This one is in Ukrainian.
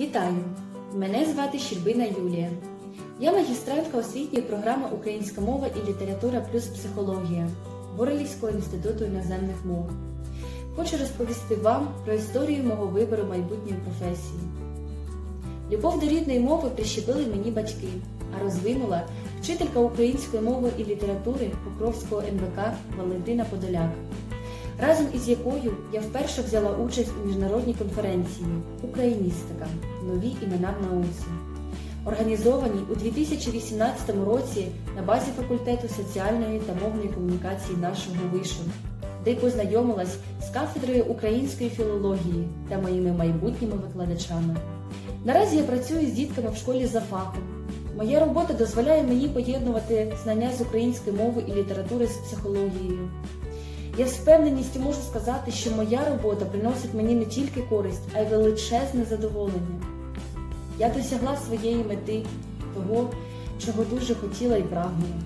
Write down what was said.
Вітаю! Мене звати Щербина Юлія. Я магістрантка освітньої програми Українська мова і література плюс психологія Ворелівського інституту іноземних мов. Хочу розповісти вам про історію мого вибору майбутньої професії. Любов до рідної мови прищепили мені батьки, а розвинула вчителька української мови і літератури Покровського НВК Валентина Подоляк, разом із якою я вперше взяла участь у міжнародній конференції Україністика. Нові імена в науці, організованій у 2018 році на базі факультету соціальної та мовної комунікації нашого вишу, де й познайомилась з кафедрою української філології та моїми майбутніми викладачами. Наразі я працюю з дітками в школі за фахом. Моя робота дозволяє мені поєднувати знання з української мови і літератури з психологією. Я з впевненістю можу сказати, що моя робота приносить мені не тільки користь, а й величезне задоволення. Я досягла своєї мети, того, чого дуже хотіла і прагнула.